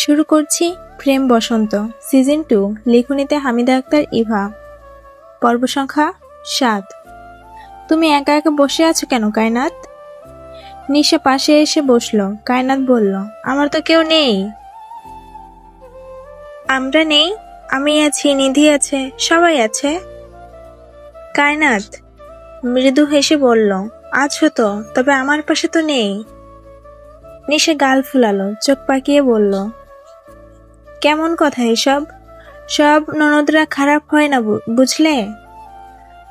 শুরু করছি Prem Basanta season two লেখনীতে হামিদা আক্তার, ইভা। পর্ব সংখ্যা সাত। তুমি একা একা বসে আছো কেন, কায়নাত? নিশা পাশে এসে বসল। কায়নাত বলল, আমার তো কেউ নেই। আমরা নেই? আমি আছি, নিধি আছে, সবাই আছে? কায়নাত মৃদু হেসে বলল, আছো তো, তবে আমার পাশে তো নেই। নিশে গাল ফুলালো, চোখ পাকিয়ে বলল কেমন কথা এসব? সব ননদরা খারাপ হয় না বুঝলে?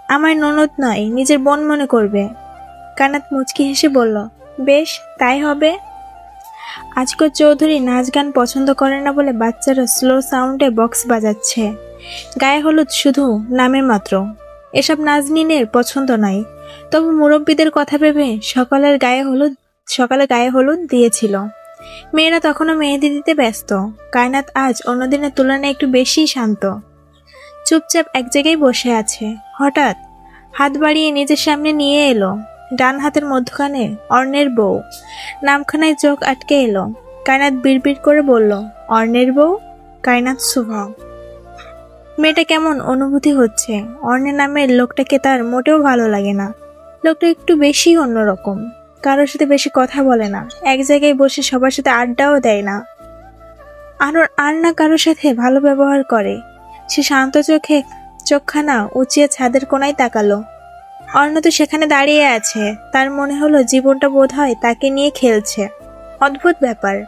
আমার ননদ নয়, নিজের বোন মনে করবে। কানাত মুচকি হেসে বলল, বেশ, তাই হবে? আজকের চৌধুরী নাচ গান পছন্দ করে না বলে বাচ্চারা স্লো সাউন্ডে বক্স বাজাচ্ছে। গায়ে হলুদ শুধু, নামের মাত্র। এসব নাজনিনের পছন্দ নাই তবু মুরব্বীদের কথা ভেবে সকালের গায়ে হলুদ সকালে গায়ে হলুদ দিয়েছিল। মেয়েরা তখনও মেহেদি দিতে ব্যস্ত। কায়নাত আজ অন্যদিনের তুলনায় একটু বেশি শান্ত। চুপচাপ এক জায়গায় বসে আছে। হঠাৎ হাত বাড়িয়ে নিজের সামনে নিয়ে এলো। ডান হাতের মধ্যখানে অর্ণের বউ। নামখানায় চোখ আটকে এলো। কায়নাত বিড়বিড় করে বলল, অর্ণের বউ? কায়নাত শুভ। মেয়েটা কেমন অনুভূতি হচ্ছে? অর্ণের নামের লোকটাকে তার মোটেও ভালো লাগে না। লোকটা একটু বেশি অন্যরকম। কারোর সাথে বেশি কথা বলে না। এক জায়গায় বসে সবার সাথে আড্ডাও দেয় না। আর আর না কারোর সাথে ভালো ব্যবহার করে। সে শান্ত চোখে চোখখানা উঁচিয়ে ছাদের কোনায় তাকালো। অর্ণ তো সেখানে দাঁড়িয়ে আছে। তার মনে হলো জীবনটা বোধ হয় তাকে নিয়ে খেলছে। অদ্ভুত ব্যাপার।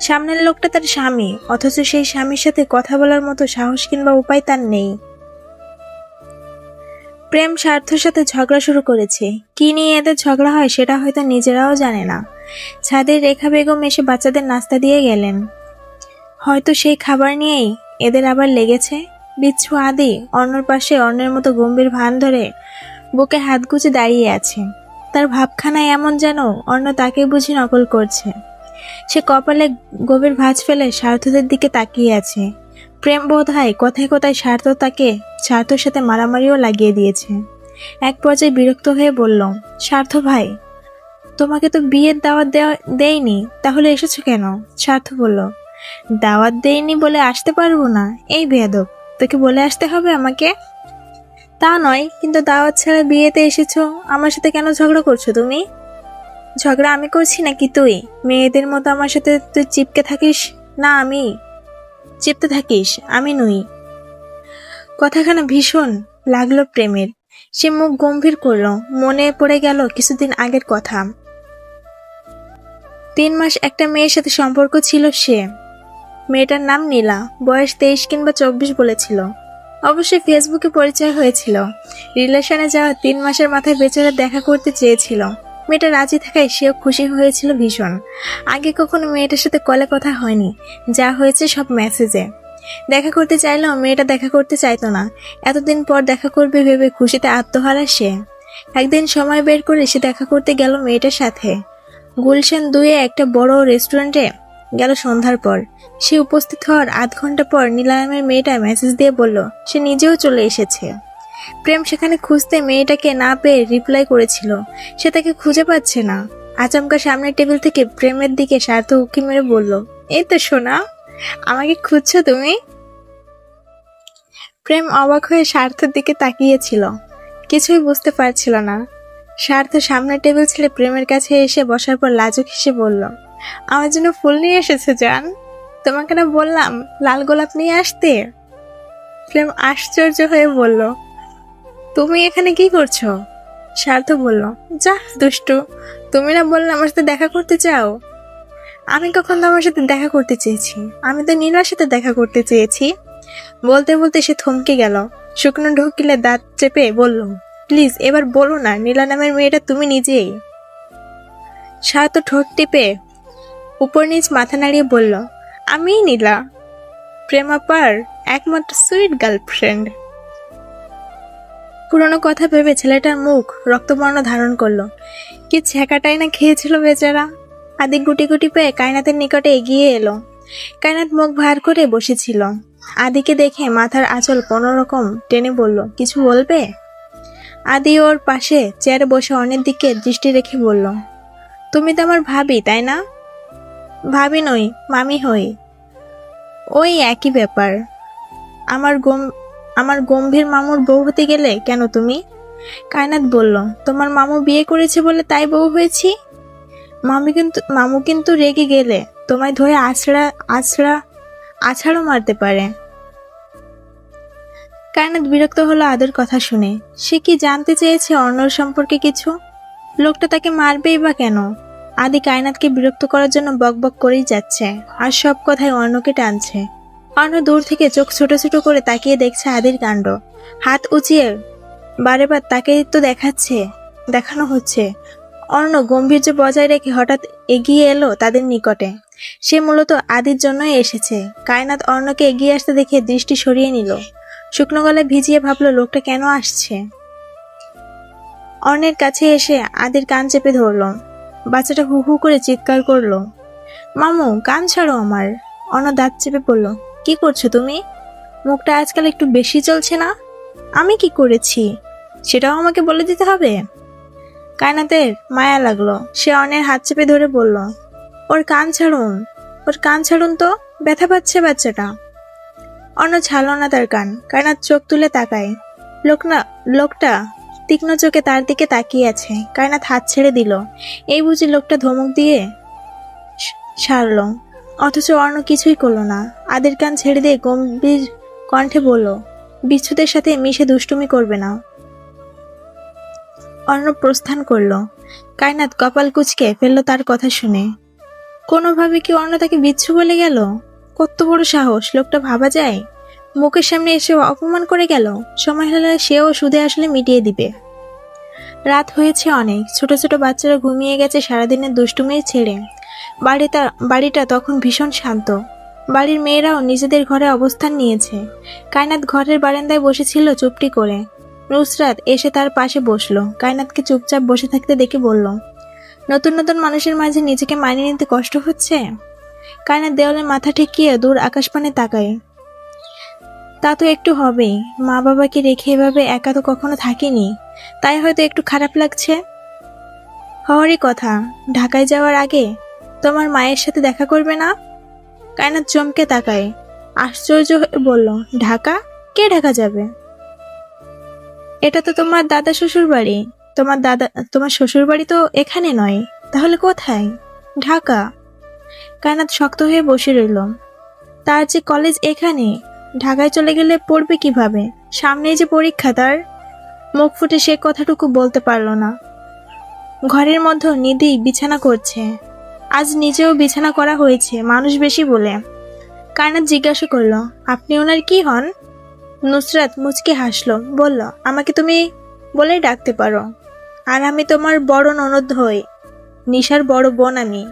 সামনের লোকটা তার স্বামী, অথচ সেই স্বামীর সাথে কথা বলার মতো সাহস কিংবা উপায় তার নেই। প্রেম স্বার্থের সাথে ঝগড়া শুরু করেছে। কি নিয়ে এদের ঝগড়া হয় সেটা হয়তো নিজেরাও জানে না। ছাদের রেখা বেগম এসে বাচ্চাদের নাস্তা দিয়ে গেলেন। হয়তো সেই খাবার নিয়েই এদের আবার লেগেছে। বিচ্ছু আদি অন্যর পাশে অন্যের মতো গম্ভীর ভান ধরে বুকে হাত গুজে দাঁড়িয়ে আছে। তার ভাবখানায় এমন যেন অন্য তাকে বুঝি নকল করছে। সে কপালে গভীর ভাঁজ ফেলে স্বার্থদের দিকে তাকিয়ে আছে। প্রেম বোধ হয় কোথায় কোথায় স্বার্থ তাকে স্বার্থর সাথে মারামারিও লাগিয়ে দিয়েছে। এক পর্যায়ে বিরক্ত হয়ে বলল স্বার্থ ভাই, তোমাকে তো বিয়ের দাওয়াত দেওয়া দেয়নি তাহলে এসেছ কেন? স্বার্থ বলল, দাওয়াত দেয়নি বলে আসতে পারব না, এই বেয়াদব, তোকে বলে আসতে হবে আমাকে? তা নয়, কিন্তু দাওয়াত ছাড়া বিয়েতে এসেছ, আমার সাথে কেন ঝগড়া করছ তুমি? ঝগড়া আমি করছি নাকি তুই? মেয়েদের মতো আমার সাথে তুই চিপকে থাকিস? না, আমি চিপতে থাকিস, আমি নই। কথাখানা ভীষণ লাগল প্রেমের। সে মুখ গম্ভীর করল, মনে পড়ে গেল কিছুদিন আগের কথা। তিন মাস একটা মেয়ের সাথে সম্পর্ক ছিল সে। মেয়েটার নাম নীলা, বয়স তেইশ কিংবা চব্বিশ বলেছিল। অবশ্যই ফেসবুকে পরিচয় হয়েছিল। রিলেশনে যাওয়া তিন মাসের মাথায় বেচারা দেখা করতে চেয়েছিল। মেয়েটা রাজি থাকায় সেও খুশি হয়েছিল ভীষণ। আগে কখনো মেয়েটার সাথে কলে কথা হয়নি। যা হয়েছে সব মেসেজে। দেখা করতে চাইলেও মেয়েটা দেখা করতে চাইতো না। এতদিন পর দেখা করবে ভেবে খুশিতে আত্মহারা সে। একদিন সময় বের করে সে দেখা করতে গেল মেয়েটার সাথে। গুলশান দুয়ে একটা বড় রেস্টুরেন্টে গেল সন্ধ্যার পর। সে উপস্থিত হওয়ার আধ ঘণ্টা পর নীলারামের মেয়েটা মেসেজ দিয়ে বলল, সে নিজেও চলে এসেছে। প্রেম সেখানে খুঁজতে মেয়েটাকে না পেয়ে রিপ্লাই করেছিল। সে তাকে খুঁজে পাচ্ছে না। আচমকা সামনের টেবিল থেকে প্রেমের দিকে স্বার্থ উকি মেরে বলল, এই তো শোনা আমাকে খুঁজছো তুমি? প্রেম অবাক হয়ে স্বার্থের দিকে তাকিয়েছিল। কিছুই বুঝতে পারছিল না। স্বার্থ সামনের টেবিল ছেড়ে প্রেমের কাছে এসে বসার পর লাজুক হেসে বলল, আমার জন্য ফুল নিয়ে এসেছে, জান। তোমাকে না বললাম, লাল গোলাপ নিয়ে আসতে? প্রেম আশ্চর্য হয়ে বলল তুমি এখানে কি করছ? সার্থ বলল, যা, দুষ্টু। তুমি না বললে আমার সাথে দেখা করতে চাও? আমি কখন তোমার সাথে দেখা করতে চেয়েছি? আমি তো নীলার সাথে দেখা করতে চেয়েছি। বলতে বলতে সে থমকে গেল। শুকনো ঢুকিলে দাঁত চেপে বলল, প্লিজ, এবার বলো না, নীলা নামের মেয়েটা তুমি নিজেই? স্বার্থ ঠোঁট টিপে উপর নিচ মাথা নাড়িয়ে বলল, আমিই নীলা। প্রেমাপার একমাত্র সুইট গার্লফ্রেন্ড। পুরনো কথা ভেবে ছেলেটার মুখ রক্তবর্ণ ধারণ করল। কি ছ্যাঁকাটাই না খেয়েছিল বেচারা। আদি গুটি গুটি পেয়ে কায়নাতের নিকটে এগিয়ে এলো। কায়নাত মুখ ভার করে বসেছিল। আদিকে দেখে মাথার আঁচল কোনো রকম টেনে বলল, কিছু বলবে? আদি ওর পাশে চেয়ারে বসে অনেক দিকে দৃষ্টি রেখে বলল, তুমি তো আমার ভাবি, তাই না? ভাবি নই, মামি হই। ওই একই ব্যাপার। আমার গম আমার গম্ভীর মামুর বউ হতে গেলে কেন তুমি? কায়নাত বলল, তোমার মামু বিয়ে করেছে বলে তাই বউ হয়েছি? মামি কিন্তু, মামু কিন্তু রেগে গেলে তোমায় ধরে আছড়া আছড়া, আছাড়ও মারতে পারে। কায়নাত বিরক্ত হলো আদর কথা শুনে। সে কি জানতে চেয়েছে অর্ণর সম্পর্কে কিছু? লোকটা তাকে মারবেই বা কেন? আদি কায়নাতকে বিরক্ত করার জন্য বকবক করেই যাচ্ছে, আর সব কথায় অর্ণকে টানছে। অর্ণ দূর থেকে চোখ ছোট ছোট করে তাকিয়ে দেখছে আদির কাণ্ড। হাত উঁচিয়ে বারে বার তাকে তো দেখাচ্ছে, দেখানো হচ্ছে। অর্ণ গম্ভীর্য বজায় রেখে হঠাৎ এগিয়ে এলো তাদের নিকটে। সে মূলত আদির জন্যই এসেছে। কায়নাত অর্ণকে এগিয়ে আসতে দেখে দৃষ্টি সরিয়ে নিল। শুকনো গলায় ভিজিয়ে ভাবলো, লোকটা কেন আসছে? অর্ণের কাছে এসে আদির কান চেপে ধরলো। বাচ্চাটা হু হু করে চিৎকার করল। মামু, কান ছাড়ো আমার। অর্ণ দাঁত চেপে পড়ল কি করছ তুমি? মুখটা আজকাল একটু বেশি চলছে না? আমি কি করেছি? সেটাও আমাকে বলে দিতে হবে? কায়নাতের মায়া লাগল। সে অনের হাত চেপে ধরে বলল, ওর কান ছাড়ুন। ওর কান ছাড়ুন তো, ব্যথা পাচ্ছে বাচ্চাটা। অন্য ছাড়ল না তার কান। কায়নাত চোখ তুলে তাকায়। লোক না লোকটা তীক্ষ্ণ চোখে তার দিকে তাকিয়ে আছে। কায়নাত হাত ছেড়ে দিল। এই বুঝি লোকটা ধমক দিয়ে সারল। অথচ অর্ণ কিছুই করল না। আদের কান ছেড়ে দিয়ে গম্ভীর কণ্ঠে বলল, বিচ্ছুদের সাথে মিশে দুষ্টুমি করবে না। অর্ণ প্রস্থান করল। কায়নাত কপাল কুচকে ফেলল তার কথা শুনে। কোনোভাবে কি অর্ণ তাকে বিচ্ছু বলে গেল? কত বড় সাহস, লোকটা ভাবা যায়? মুখের সামনে এসে অপমান করে গেল? সময় হলে সেও সুদে আসলে মিটিয়ে দিবে। রাত হয়েছে অনেক। ছোট ছোট বাচ্চারা ঘুমিয়ে গেছে সারাদিনের দুষ্টুমির ছেড়ে। বাড়িটা বাড়িটা তখন ভীষণ শান্ত। বাড়ির মেয়েরাও নিজেদের ঘরে অবস্থান নিয়েছে। কায়নাত ঘরের বারান্দায় বসেছিল চুপটি করে। নুসরাত এসে তার পাশে বসল। কায়নাতকে চুপচাপ বসে থাকতে দেখে বলল, নতুন নতুন মানুষের মাঝে নিজেকে মানিয়ে নিতে কষ্ট হচ্ছে? কায়নাত দেওয়ালে মাথা ঠেকিয়ে দূর আকাশপানে তাকায়। তা তো একটু হবেই। মা বাবাকে রেখে এভাবে একা তো কখনো থাকিনি। তাই হয়তো একটু খারাপ লাগছে? হওয়ারই কথা। ঢাকায় যাওয়ার আগে তোমার মায়ের সাথে দেখা করবে না? কায়নাত চমকে তাকায়। আশ্চর্য হয়ে বলল, ঢাকা? কে ঢাকা যাবে? এটা তো তোমার দাদা শ্বশুর বাড়ি। তোমার দাদা, তোমার শ্বশুর বাড়ি তো এখানে নয়। তাহলে কোথায়? ঢাকা। কায়নাত শক্ত হয়ে বসে রইল। তার যে কলেজ এখানে, ঢাকায় চলে গেলে পড়বে কীভাবে? সামনেই যে পরীক্ষা তার? মুখ ফুটে সে কথাটুকু বলতে পারল না। ঘরের মধ্যে নিধি বিছানা করছে। আজ নিজেও বিছানা করা হয়েছে, মানুষ বেশি বলে। কায়নাত জিজ্ঞাসা করল, আপনি ওনার কি হন? নুসরাত মুচকে হাসলো, বলল, আমাকে তুমি বলেই ডাকতে পারো। আর আমি তোমার বড় ননদ হই, নিশার বড় বোন আমি।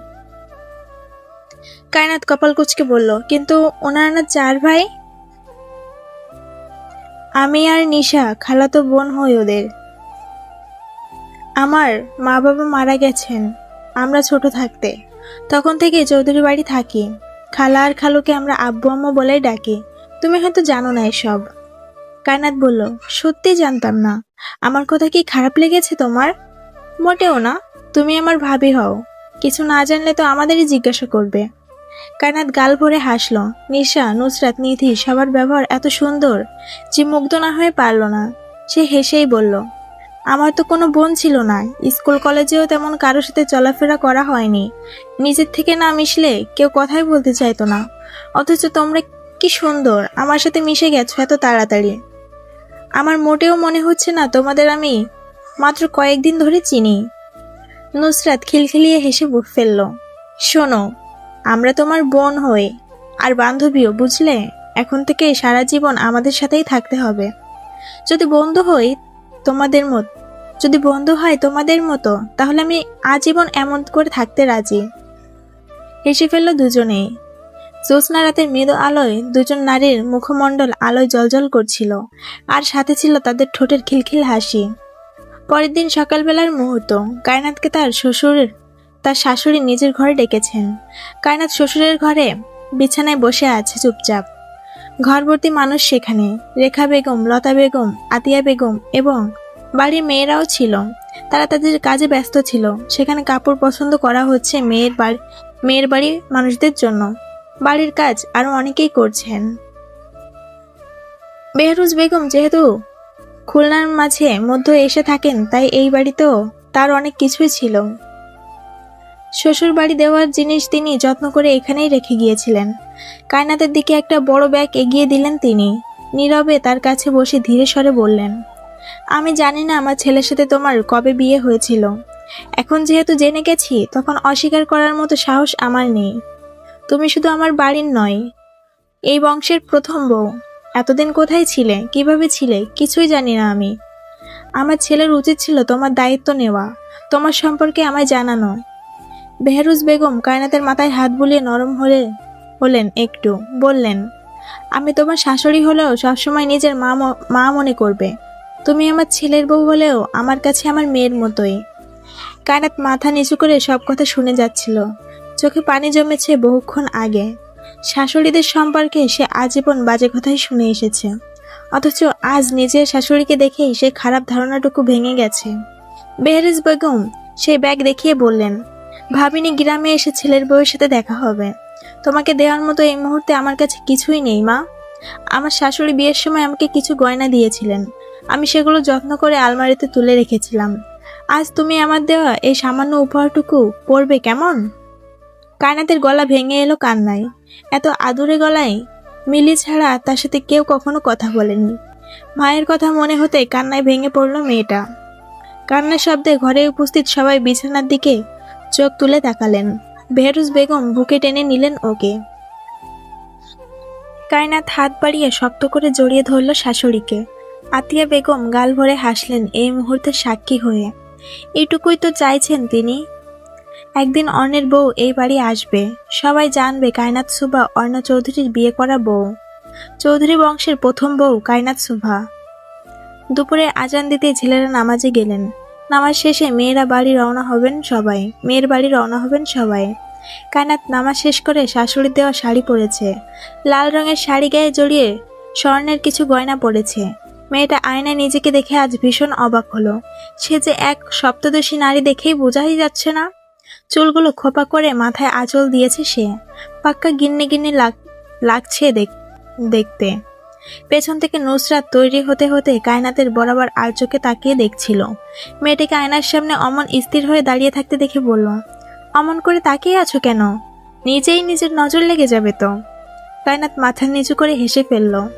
কায়নাত কপাল কুচকে বলল, কিন্তু ওনারা না চার ভাই? আমি আর নিশা, খালাতো বোন হই ওদের। আমার মা বাবা মারা গেছেন, আমরা ছোট থাকতে। তখন থেকে চৌধুরী বাড়ি থাকি। খালা আর খালুকে আমরা আব্বু আম্মু বলেই ডাকি। তুমি হয়তো জানো না এসব। কায়নাত বলল, সত্যি জানতাম না। আমার কথা কি খারাপ লেগেছে তোমার? মোটেও না। তুমি আমার ভাবি হও। কিছু না জানলে তো আমাদেরই জিজ্ঞাসা করবে। কায়নাত গাল ভরে হাসলো। নিশা, নুসরাত, নিধি, সবার ব্যবহার এত সুন্দর যে মুগ্ধ না হয়ে পারল না। সে হেসেই বলল আমার তো কোনো বোন ছিল না। স্কুল, কলেজেও তেমন কারোর সাথে চলাফেরা করা হয়নি। নিজের থেকে না মিশলে কেউ কথাই বলতে চাইতো না। অথচ তোমরা কি সুন্দর, আমার সাথে মিশে গেছো এত তাড়াতাড়ি। আমার মোটেও মনে হচ্ছে না তোমাদের আমি মাত্র কয়েকদিন ধরে চিনি। নুসরাত খিলখিলিয়ে হেসে বুক ফেলল, শোনো, আমরা তোমার বোন হই, আর বান্ধবীও, বুঝলে? এখন থেকে সারা জীবন আমাদের সাথেই থাকতে হবে। যদি বন্ধু হই তোমাদের মত যদি বন্ধু হয় তোমাদের মতো, তাহলে আমি আজীবন এমন করে থাকতে রাজি। হেসে ফেলল দুজনেই। জ্যোৎস্না রাতের মৃদু আলোয় দুজন নারীর মুখমণ্ডল আলোয় জলজল করছিল, আর সাথে ছিল তাদের ঠোঁটের খিলখিল হাসি। পরের দিন সকালবেলার মুহূর্ত, কায়নাতকে তার শ্বশুরের, তার শাশুড়ি নিজের ঘরে ডেকেছেন। কায়নাত শ্বশুরের ঘরে বিছানায় বসে আছে চুপচাপ। ঘরভর্তি মানুষ সেখানে, রেখা বেগম, লতা বেগম, আতিয়া বেগম এবং বাড়ির মেয়েরাও ছিল। তারা তাদের কাজে ব্যস্ত ছিল। সেখানে কাপড় পছন্দ করা হচ্ছে মেয়ের বাড়ি, মেয়ের বাড়ির মানুষদের জন্য। বাড়ির কাজ আরও অনেকেই করছেন। বেহরুজ বেগম যেহেতু খুলনার মাঝে মধ্য এসে থাকেন, তাই এই বাড়িতেও তার অনেক কিছুই ছিল। শ্বশুর বাড়ি দেওয়ার জিনিস তিনি যত্ন করে এখানেই রেখে গিয়েছিলেন। কায়নাতের দিকে একটা বড় ব্যাগ এগিয়ে দিলেন তিনি। নীরবে তার কাছে বসে ধীরে স্বরে বললেন আমি জানি না আমার ছেলের সাথে তোমার কবে বিয়ে হয়েছিল। এখন যেহেতু জেনে গেছি, তখন অস্বীকার করার মতো সাহস আমার নেই। তুমি শুধু আমার বাড়ির নয়, এই বংশের প্রথম বউ। এতদিন কোথায় ছিলে? কীভাবে ছিলে? কিছুই জানি না আমি। আমার ছেলের উচিত ছিল তোমার দায়িত্ব নেওয়া, তোমার সম্পর্কে আমায় জানানো। বেহরুজ বেগম কায়নাতের মাথায় হাত বুলিয়ে নরম হলে, হলেন একটু, বললেন, আমি তোমার শাশুড়ি হলেও সবসময় নিজের মা ম- মনে করবে। তুমি আমার ছেলের বউ হলেও আমার কাছে আমার মেয়ের মতোই। কায়নাত মাথা নিচু করে সব কথা শুনে যাচ্ছিল। চোখে পানি জমেছে বহুক্ষণ আগে। শাশুড়িদের সম্পর্কে সে আজীবন বাজে কথাই শুনে এসেছে। অথচ আজ নিজের শাশুড়িকে দেখেই সে খারাপ ধারণাটুকু ভেঙে গেছে। বেহরিজ বেগম সেই ব্যাগ দেখিয়ে বললেন, ভাবিনি গ্রামে এসে ছেলের বউয়ের সাথে দেখা হবে। তোমাকে দেওয়ার মতো এই মুহূর্তে আমার কাছে কিছুই নেই, মা। আমার শাশুড়ি বিয়ের সময় আমাকে কিছু গয়না দিয়েছিলেন। আমি সেগুলো যত্ন করে আলমারিতে তুলে রেখেছিলাম। আজ তুমি আমার দেওয়া এই সামান্য উপহারটুকু পড়বে কেমন? কায়নাতের গলা ভেঙে এলো কান্নায়। এত আদুরে গলায় মিলি ছাড়া তার সাথে কেউ কখনো কথা বলেনি। মায়ের কথা মনে হতে কান্নায় ভেঙে পড়ল মেয়েটা। কান্নার শব্দে ঘরে উপস্থিত সবাই বিছানার দিকে চোখ তুলে তাকালেন। বেহরুজ বেগম বুকে টেনে নিলেন ওকে। কায়নাত হাত বাড়িয়ে শক্ত করে জড়িয়ে ধরল শাশুড়িকে। আতিয়া বেগম গাল ভরে হাসলেন এই মুহূর্তে সাক্ষী হয়ে। এটুকুই তো চাইছেন তিনি। একদিন অর্ণের বউ এই বাড়ি আসবে। সবাই জানবে কায়নাত সুভা, অর্ণ চৌধুরীর বিয়ে করা বউ। চৌধুরী বংশের প্রথম বউ কায়নাত সুভা। দুপুরে আজান দিতে ছেলেরা নামাজে গেলেন। নামাজ শেষে মেয়েরা বাড়ি রওনা হবেন সবাই। মেয়ের বাড়ি রওনা হবেন সবাই। কায়নাত নামাজ শেষ করে শাশুড়ির দেওয়া শাড়ি পরেছে। লাল রঙের শাড়ি গায়ে জড়িয়ে স্বর্ণের কিছু গয়না পরেছে। মেয়েটা আয়নায় নিজেকে দেখে আজ ভীষণ অবাক হলো। সে যে এক সপ্তদশী নারী দেখেই বোঝাই যাচ্ছে না। চুলগুলো খোপা করে মাথায় আঁচল দিয়েছে সে। পাক্কা গিন্নি গিন্নি লাগ- লাগছে দেখ- দেখতে। পেছন থেকে নুসরাত তৈরি হতে হতে কায়নাতের বরাবর আর চোখে তাকিয়ে দেখছিল। মেয়েটাকে আয়নার সামনে অমন স্থির হয়ে দাঁড়িয়ে থাকতে দেখে বলল, অমন করে তাকিয়ে আছো কেন? নিজেই নিজের নজর লেগে যাবে তো। কায়নাত মাথা নিচু করে হেসে ফেলল